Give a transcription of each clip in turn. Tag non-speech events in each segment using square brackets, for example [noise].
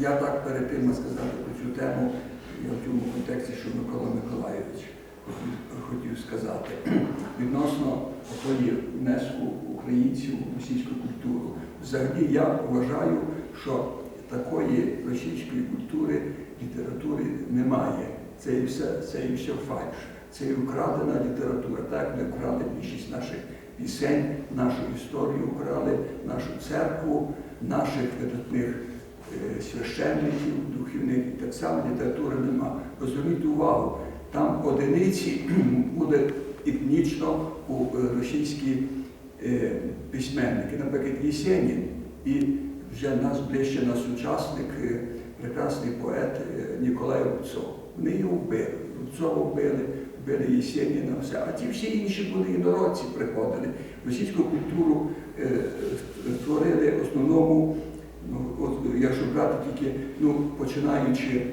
я так перед тим сказати про цю тему, я в цьому контексті, що Микола Миколайович хотів, сказати, відносно тої внеску українців у російську культуру. Взагалі я вважаю, що такої російської культури, літератури немає. Це і все, це і все фальш. Це і украдена література. Так ми вкрали більшість наших пісень, нашу історію вкрали, нашу церкву, наших видатних священників, духівних, і так само літератури нема. Зверніть увагу, там одиниці [clears throat] буде етнічно у е, російські е, письменники, наприклад, Єсенін і вже нас ближче на сучасник, е, прекрасний поет е, Ніколай Рубцов. Вони його вбили. Рубцова вбили, вбили Єсеніна, все. А ті всі інші були інородці приходили. Російську культуру е, створили в основному, ну, от, якщо брати тільки, ну, починаючи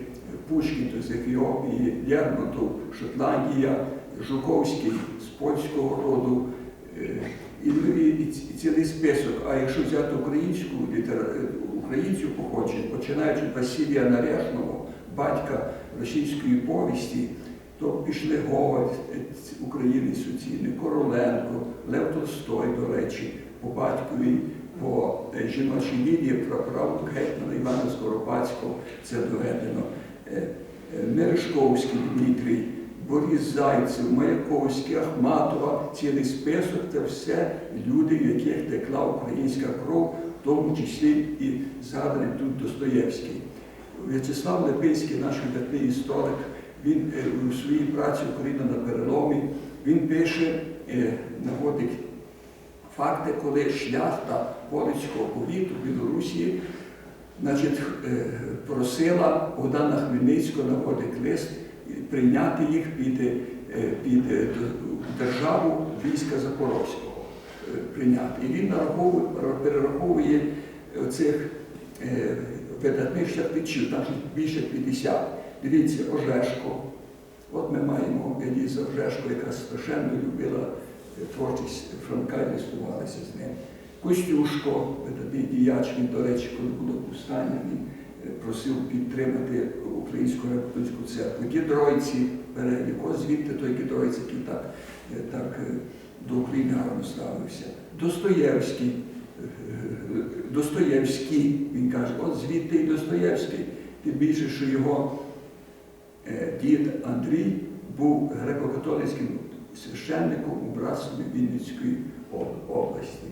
Пушкін, з Ефіопії, Лермонтов, Шотландія, Жуковський з польського роду. е, І, ну, і, і і цілий список. А якщо взяти українську літера- українців походження, починаючи від Василія Нарешного, батька російської повісті, то пішли Говаль, е, ц- суцільний, Короленко, Лев Толстой, до речі, по батькові, по жіночій лінії праправок гетьмана Івана Скоропадського, це доведено. Е, е, Мережковський Дмитрій, Борис Зайцев, Маяковський, Ахматова, цілий список це все люди, в яких текла українська кров, в тому числі і згаданий тут Достоєвський. В'ячеслав Лепинський, наш видатний історик, він е, у своїй праці Україна на переломі, він пише, наводить факти, коли шляхта Полицького повіту Білорусі значить, е, просила Богдана Хмельницького наводить лист прийняти їх під, е, під е, державу війська Запорозького. Прийняти. І він перераховує цих видатних шляхтичів, там більше 50. Дивіться, Ожешко. От ми маємо Еліза Ожешко, яка страшенно любила творчість Франка і листувалася з ним. Костюшко, видатний діяч, він, до речі, коли було повстання, він е, просив підтримати Українську репутинську церкву. Гідройці, перелік, ось звідти той гідройць, який так, е, так е, до України гарно ставився. Достоєвський, Достоєвський, він каже, от звідти і Достоєвський. Тим більше, що його дід Андрій був греко-католицьким священником у братстві Вінницької області.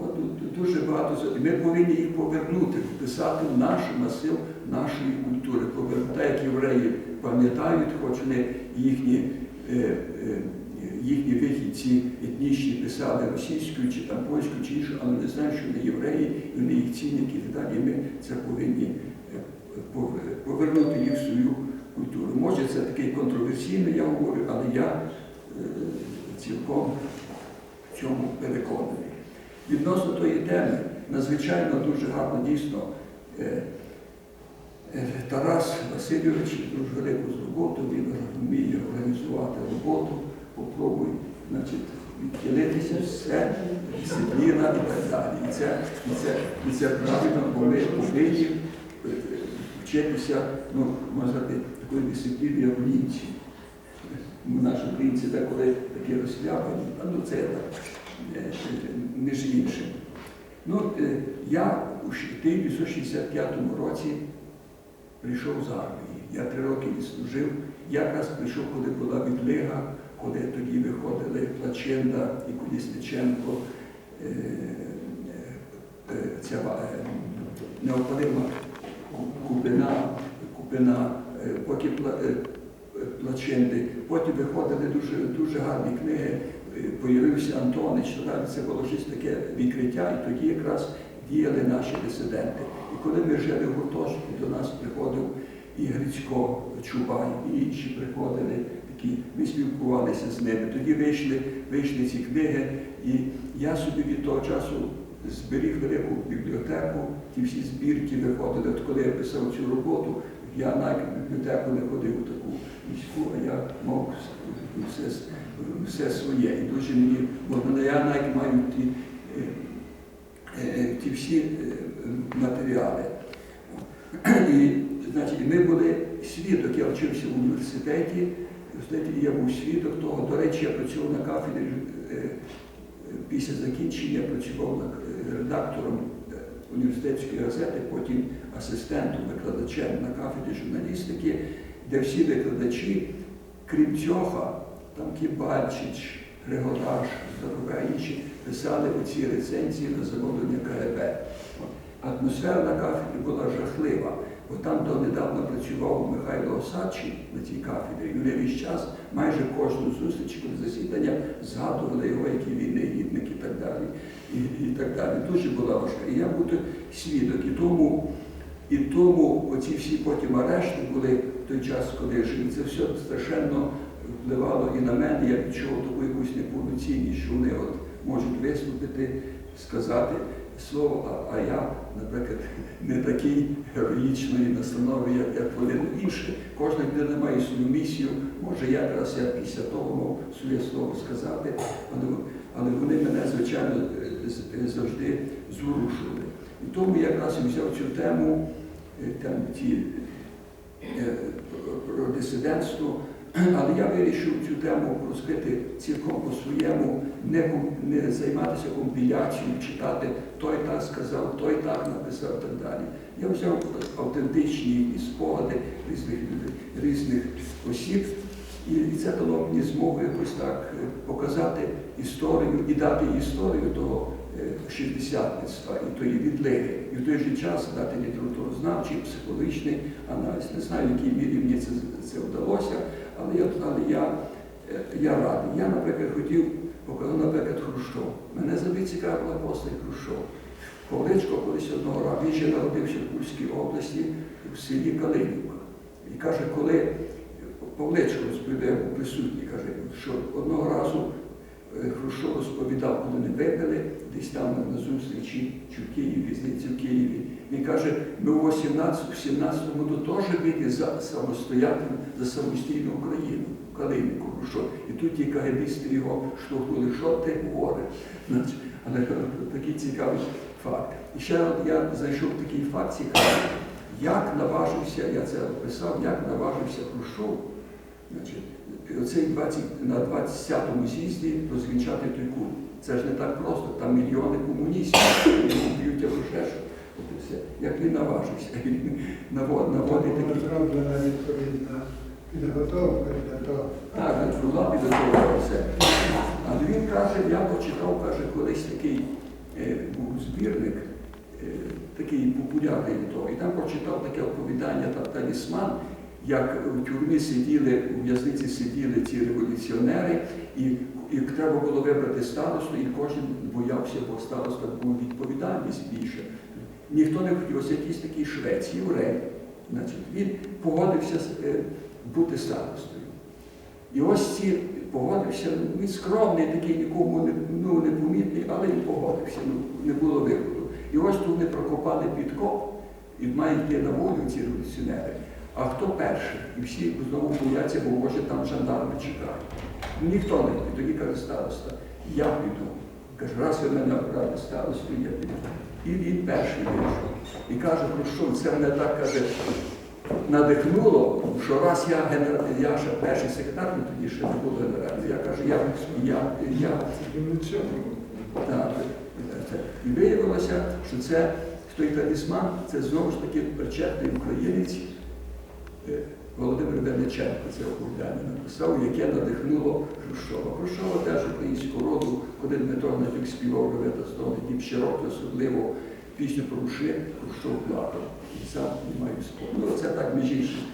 От дуже багато і ми повинні їх повернути, вписати в наш масив нашої культури. Повернути, як євреї пам'ятають, хоч вони їхні, е, е, їхні вихідці етнічні писали російською чи там польською чи іншою, але не знають, що вони євреї, і вони їх цінять і так далі. І ми це повинні е, повернути їх в свою культуру. Може, це такий контроверсійний, я говорю, але я цілком в цьому переконаний. Відносно тої теми, надзвичайно дуже гарно дійсно е, е, Тарас Васильович дуже велику роботу, він вміє організувати роботу, попробуй значить, відділитися все, дисципліна і так далі. І це, і це, і це правильно, бо ми повинні е, вчитися, ну, можна сказати, такої дисципліни, як в німці. Наші українці деколи такі а ну це так, е, е, між іншим. Ну, е, я у 1965 році прийшов з армії. Я три роки відслужив. Я якраз прийшов, коли була відлига, коли тоді виходили Плаченда і Колісниченко, ця неопалима Купина, Купина, поки Плаченди. Потім виходили дуже, дуже гарні книги. Е, Появився Антонич, то далі це було щось таке відкриття, і тоді якраз діяли наші дисиденти. І коли ми жили в гуртожитку, до нас приходив і Грицько Чубай, і інші приходили, ми спілкувалися з ними. Тоді вийшли, вийшли ці книги, і я собі від того часу зберіг велику бібліотеку, ті всі збірки виходили. От коли я писав цю роботу, я навіть в бібліотеку не ходив таку міську, а я мав все, все своє. І дуже мені, бо я навіть маю ті, е, е, ті всі е, матеріали. І, значить, ми були свідок, я вчився в університеті, я був свідок того. До речі, я працював на кафедрі е, е, після закінчення, працював е, редактором е, університетської газети, потім асистентом, викладачем на кафедрі журналістики, де всі викладачі, крім цього, там Кібальчич, Григораш, Здорове інші, писали оці рецензії на замовлення КГБ. Атмосфера на кафедрі була жахлива, бо там донедавна працював Михайло Осадчий на цій кафедрі. І вони весь час, майже кожну зустріч, коли засідання, згадували його, який він негідник і так далі. І, і так далі. Дуже була важка. І я буду свідок. І тому, і тому оці всі потім арешти були в той час, коли я жив. Це все страшенно впливало і на мене. Я відчув таку якусь неповноцінність, що вони от можуть виступити, сказати слово, а, а я, наприклад, [laughs] не такий героїчної настанови, як, як вони Ну, інші. Кожна людина має свою місію. Може, я якраз я після того мав своє слово сказати, але, але вони мене, звичайно, завжди зворушували. І тому я якраз взяв цю тему, е, там ті е, про дисидентство, але я вирішив цю тему розкрити цілком по-своєму, не, не займатися компіляцією, читати той так сказав, той так написав і так далі. Я взяв автентичні спогади різних різних осіб, і, і це дало мені змогу якось так е, показати історію і дати історію того е, шістдесятництва і тої відлиги, і в той же час дати літературознавчий, психологічний аналіз. Не знаю, в якій мірі мені це, це вдалося, але я, але я, е, я радий. Я, наприклад, хотів показати, наприклад, Хрущов. Мене завжди цікавила постать Хрущов. Павличко колись одного разу, він ще народився в Курській області в селі Калинівка. І каже, коли Павличко розповідає, присутній, каже, що одного разу е, розповідав, коли не випили, десь там на зустрічі чи в Києві, візниці в Києві. Він каже, ми в 18 в 17-му до теж бити за самостоятельну, за самостійну Україну, Калинівку Хрущов. І тут ті кагебісти його штовхнули, що ти говориш. Але е, такий цікавий факт. І ще я знайшов такий факт цікавий. Як наважився, я це описав, як наважився значить, оцей 20, на 20-му з'їзді розвінчати той культ. Це ж не так просто, там мільйони комуністів, йому б'ють або ще що. От і все. Як він наважився, він навод- наводить такі. зроблена відповідна підготовка для того. Так, була підготовка все. Але він каже, я почитав, каже, колись такий е, був збірник, е, такий популярний. І там прочитав таке оповідання та талісман, як в тюрмі сиділи, у в'язниці сиділи ці революціонери, і, і треба було вибрати старосту, і кожен боявся, бо староста був відповідальність більше. Ніхто не хотів, ось якийсь такий швець, єврей. Значить, він погодився е, бути старостою. І ось ці погодився, він скромний, такий нікому не, ну, не помітний, але він погодився, ну, не було виходу. І ось тут вони прокопали підкоп і мають йти на волю ці революціонери. А хто перший? І всі знову бояться, бо може там жандарми чекають. Ну, ніхто не йде. Тоді каже староста, я піду. Каже, раз ви мене обрали старостою, я піду. І він перший вийшов. І каже, Хрущов, це мене так каже, надихнуло, що раз я генерал, я ще перший секретар, ну тоді ще не було генеральний, я кажу, я, я, я, так. І виявилося, що це той талісман, це знову ж таки причетний українець Володимир Вениченко, це оповідання написав, яке надихнуло Хрущова. Хрущова теж українського роду, коли Дмитро Гнатюк співав Ревета Стони, Дім Щирокий, особливо пісню про Руши, Хрущов плакав. І сам не маю спору. Ну, це так між іншим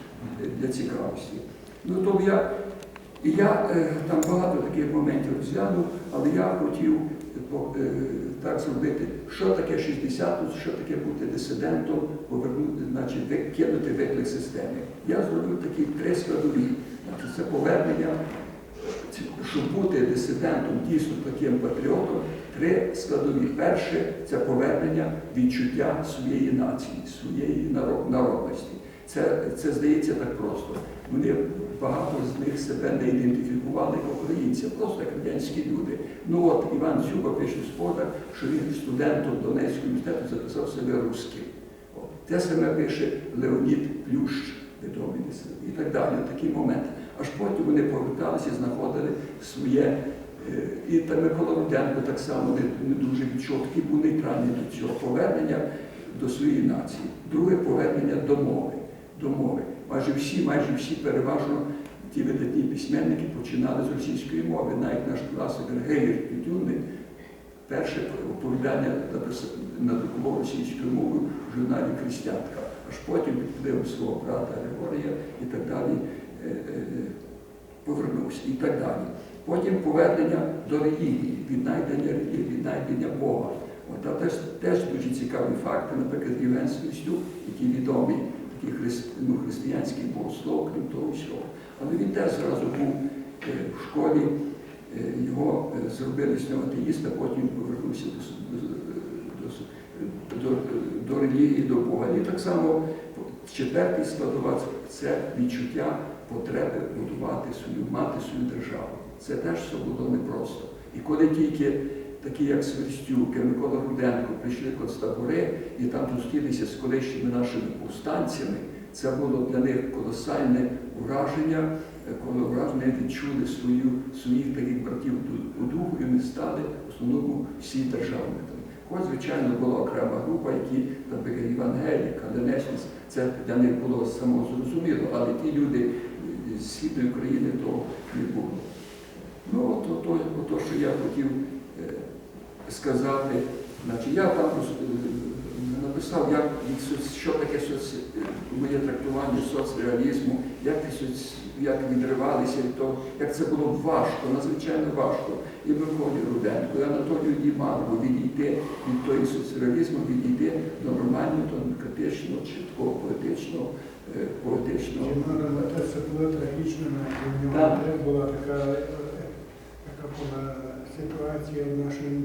е, для цікавості. Ну, то я, я е, там багато таких моментів розглянув, але я хотів е, е, так зробити, що таке 60, що таке бути дисидентом, повернути, значить, кинути виклик системи. Я зробив такі три складові. Значить, це повернення, щоб бути дисидентом, дійсно таким патріотом, три складові. Перше це повернення відчуття своєї нації, своєї народності. Це, це здається так просто. Вони багато з них себе не ідентифікували українці, просто як радянські люди. Ну от Іван Дзюба пише в спогадах, що він студентом Донецького університету записав себе русським. Те саме пише Леонід Плющ, відомий і так далі, такі моменти. Аж потім вони поверталися, знаходили своє. е, І та Микола Руденко так само не, не дуже такий був нейтральний до цього повернення до своєї нації. Друге повернення до мови. До мови. Майже всі, майже всі переважно ті видатні письменники починали з російської мови. Навіть наш класик Геєр Пітюнний перше оповідання написав надрукував російською мовою в журналі Християнка, аж потім під впливом свого брата Григорія і так далі е, е, повернувся і так далі. Потім повернення до релігії, віднайдення релігії, віднайдення Бога. От, теж, теж дуже цікаві факти, наприклад, Євген Свистюк, який відомий, такий христ, ну, християнський богослов, крім того всього. Але він теж зразу був е, в школі, е, його е, зробили з нього атеїста, потім він повернувся до, до, до, до релігії, до Бога. І так само четвертий складова це відчуття потреби будувати свою, мати свою державу. Це теж все було непросто. І коли тільки такі, як Сверстюк, і Микола Руденко, прийшли концтабори і там зустрілися з колишніми нашими повстанцями, це було для них колосальне враження, е, коли враження відчули свою, своїх таких братів у духу, і ми стали в основному всі державниками. Хоч, звичайно, була окрема група, які, наприклад, Іван Гелік, це для них було самозрозуміло, але ті люди з східної України того не було. Ну, от, от, от, от, що я хотів сказати, значить, я там написав, як, що таке соц, моє трактування соцреалізму, як, соц, як відривалися від того, як це було важко, надзвичайно важко. І Миколі Руденко, і Анатолію Дімарку відійти від того соцреалізму, відійти до нормального, демократичного, чіткого, поетичного, е, поетичного. Чимало це було трагічно, у нього була така, е, така була ситуація в нашому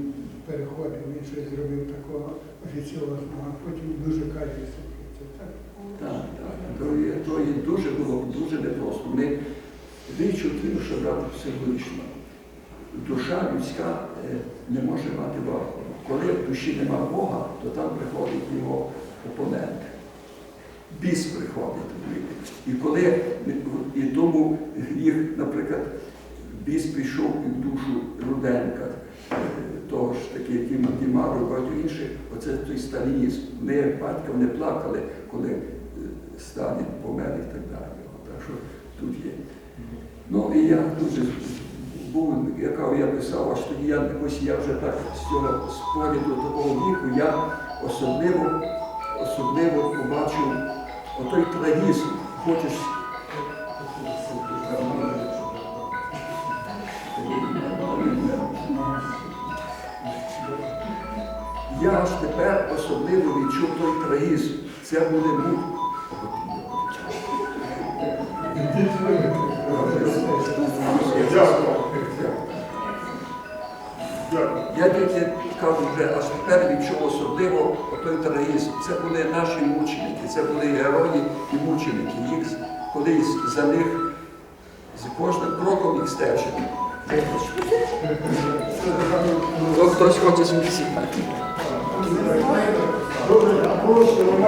переході. Він щось зробив такого офіціозного, а потім дуже каявся. Так. Так. То є, то є дуже було дуже непросто. Ми двічі тим, що брати психологічно. Душа людська е, не може мати Бога. Коли в душі нема Бога, то там приходить його опонент. Біс приходить. І коли і тому їх, наприклад, біс прийшов і в душу Руденка, е, того ж таки Діма Дімару і багатьох інших, оце той сталінізм. Вони як батька вони плакали, коли е, Сталін помер і так далі. Так що тут є. Ну і я дуже був, яка я писав, аж тоді я ось я вже так з цього з погляду такого віку, я особливо, особливо побачив отой трагізм. Хочеш. Тепер особливо відчув той трагізм. Це буде мук. Я тільки кажу, вже аж тепер відчув особливо той трагізм. Це були наші мученики, це були герої і мученики. Їх колись за них з кожним кроком їх стежили. Хтось хоче змісити. Добре, а просто